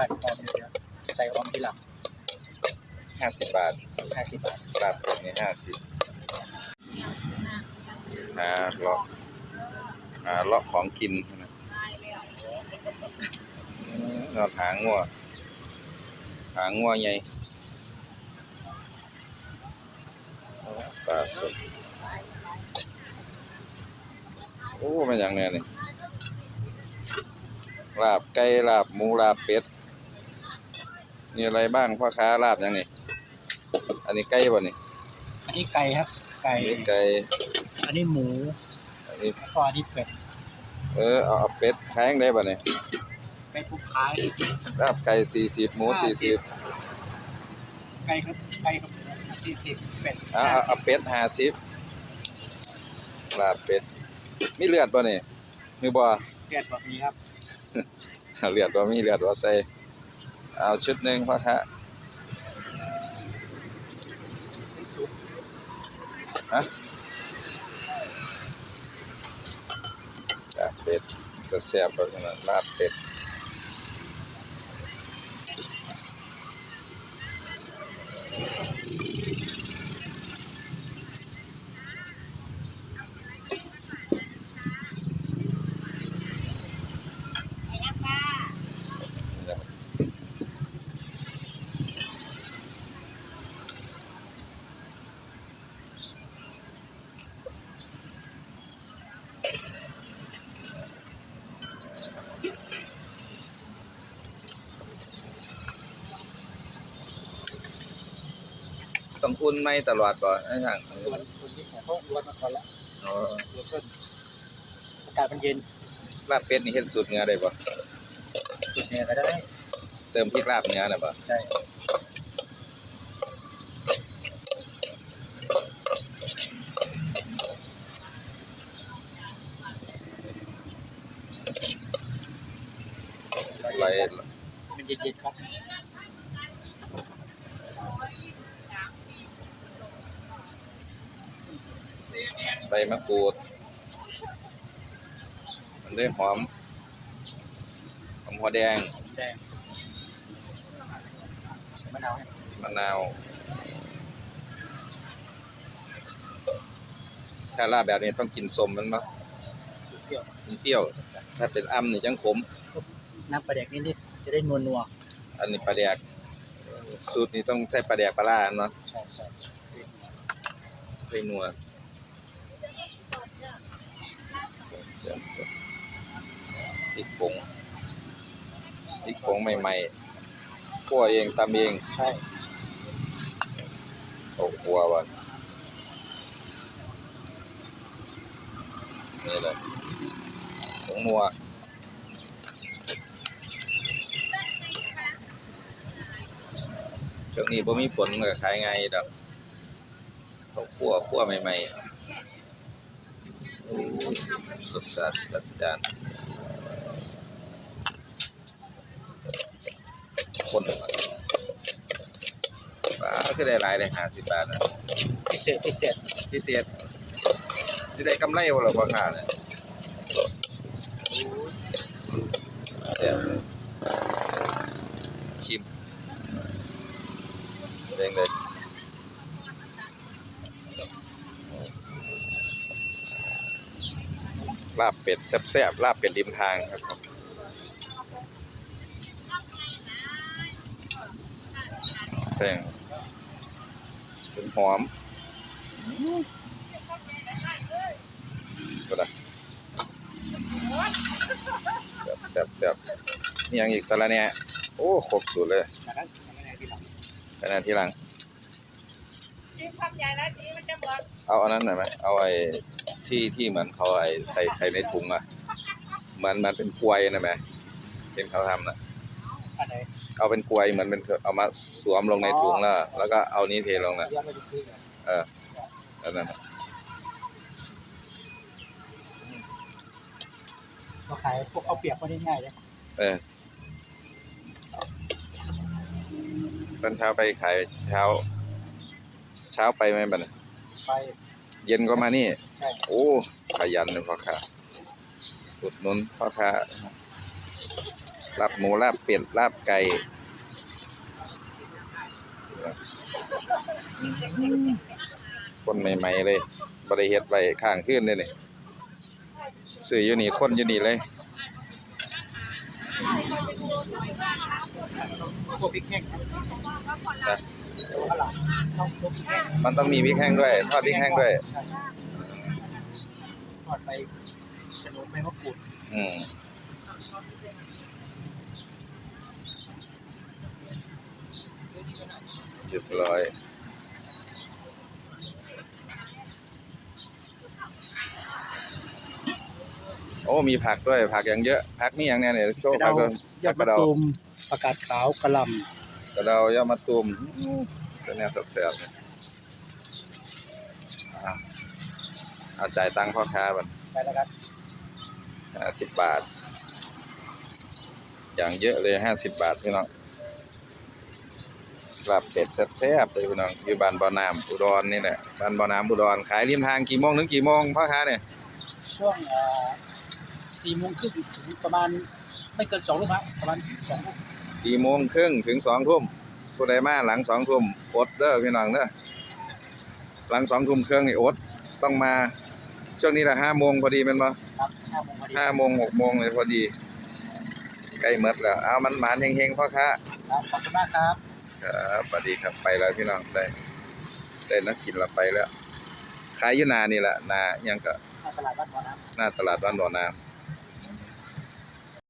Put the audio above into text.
ขาดความเดี๋ยวใส่ออมทีหลังห้าสิบบาทห้าสิบบาทลาบเป็ดนี่ห้าสิบหาเลาะหาเลาะของกินนะอืมนอนหางัวหางัวใหญ่ปลาสดโอ้มันอย่างเนี้ยนี่ลาบไก่ลาบหมูลาบเป็ด มีอะไรบ้างพ่อค้าลาบอย่างนี้อันนี้ไก่ป่ะนี่อันนี้ไก่ครับ ไก่ อันนี้ไก่ อันนี้หมูอันนี้แล้วก็อันนี้เป็ด เออเอาเอาเป็ดแพงได้ป่ะนี่เป็ดผู้ขายลาบไก่สี่สิบหมูสี่สิบไก่ครับไก่ครับสี่สิบเป็ดเอาเอาเอาเป็ดห้าสิบลาบเป็ดมีเลือดป่ะนี่มีบ่เลือดแบบนี้ครับ เลือดบ่มีเลือดบ่ใส่ เอาชุดหนึ่งพ่อค้าฮะลาบเป็ดก็แซ่บแบบนั้นลาบเป็ด ต้องอุ่นไหมตลอดก่อนไอ้ช่างตัวตัวที่เขาลดมาก่อนละอ๋อตัวต้นอากาศมันเย็นลาบเป็ดนี่เฮ็ดสูตรเนื้อได้บ่สุดเนี่ยก็ได้ เติมพริกลาบเนื้อน่ะบ่ใช่ไหลมันเย็นๆครับ ใบมะกรูด มันได้หอม หอมหัวแดงแดงใส่มะนาวให้มะนาว ถ้าลาบแบบนี้ต้องกินสมมันบ่เปรี้ยวกินเปรี้ยว ถ้าเป็นอ้ำนี่จังขม น้ำปลาแดกนิดๆจะได้นัวนัวอันนี้ปลาแดก สูตรนี้ต้องใช้ปลาแดกปลาร้าเนาะๆใช่ใช่ ใส่นัว พริกผงพริกผงใหม่ๆคั่วเองตำเองใช่โอ้ครัวว่ะนี่เลยผงนัวช่วงนี้บ่มีฝนก็ขายไงดอกเขาคั่วคั่วใหม่ๆโอ้รสชาติจัดจ้าน คนว่ะปลาคือได้หลายเลยห้าสิบบาทนะพิเศษพิเศษพิเศษที่ได้กำไรบ่ล่ะพ่อค้าเนี่ยเดี๋ยวชิมเร่งเลยลาบเป็ดแซ่บๆลาบเป็ดริมทางครับผม แป้งเป็นหอมก็ได้แบบแบบแบบนี่ยังอีกสาระเนี่ยโอ้ครบสูตรเลยจากนั้นทำยังไงดีล่ะขณะที่หลังจิ้มคำใหญ่แล้วสีมันจะหมดเอาอันนั้นหน่อยไหมเอาไอ้ที่ที่เหมือนเขาไอ้ใส่ใส่ในถุงอะมันมันเป็นกลวยนะไหมเป็นเขาทำนะอันไหน เอาเป็นกลวยเหมือนเป็นเอามาสวมลงในถุงแล้วแล้วก็เอานี้เทลงน่ะยังไม่ได้ซื้อเลยเอออันนั้นน่ะเราขายพวกเอาเปรียบก็ได้ง่ายเลยเออตอนเช้าไปขายเช้า เช้าไปไหมบัดนี้ไปเย็นก็มานี่ใช่โอ้ ขยันเลยพ่อค้าอุดหนุนพ่อค้า ลาบหมูลาบเป็ดลาบไก่คนใหม่ๆเลยบริเฮ็ดไว้ข้างขึ้นเลยนี่ซื้ออยู่นี่คนอยู่นี่เลยพวกพริกแห้งครับนะข้าวหลามต้องพวกพริกแห้งมันต้องมีพริกแห้งด้วย ทอดพริกแห้งด้วยทอดไปขนมใบมะกรูดอืม เรียบร้อยโอ้มีผักด้วยผักอย่างเยอะผักนี่อย่างเนี้ยเนี่ยโชว์กระผัเดากเลยยอผัดกกมะระเดาตูมประกาศขาวกระหลกระเดายอดมะตูมอื้อตัวเนี้ยแซ่บๆเนี่ยอะเอาจ่ายตังค์พ่อค้าบันำไปแล้วครับห้าสิบบาท อย่างเยอะเลยห้าสิบบาทพี่น้องลาบเป็ดแซ่บๆเลยพี่น้องอยู่บ้านบ่อน้ำอุดรนี่แหละบ้านบ่อน้ำอุดรขายริมทางกี่โมงถึงกี่โมงพ่อค้าเนี่ยช่วงเอ่อสี่โมงครึ่งถึงประมาณไม่เกินสองทุ่มครับประมาณสองทุ่มสี่โมงครึ่งถึงสองทุ่มผู้ใดมาหลังสองทุ่มอดเด้อพี่น้องเด้อหลังสองทุ่มเครื่องนี่อดต้องมา ช่วงนี้ละห้าโมงพอดีแมันบ่ครับห้าโมงพอดีห้าโมงหกโมงเลยพอดีใก ล้หมดแล้ว เอามันหมานเฮงๆพ่อค้าครับขอบคุณมากครับครับสวัสดีครับไปแล้วพี่น้องได้ได้นักกินเราไปแล้วขายอยู่นานี่แหละนายังก็ตลาดบ้านบ่อน้ำหน้าตลาดบ้านบ่อน้ำ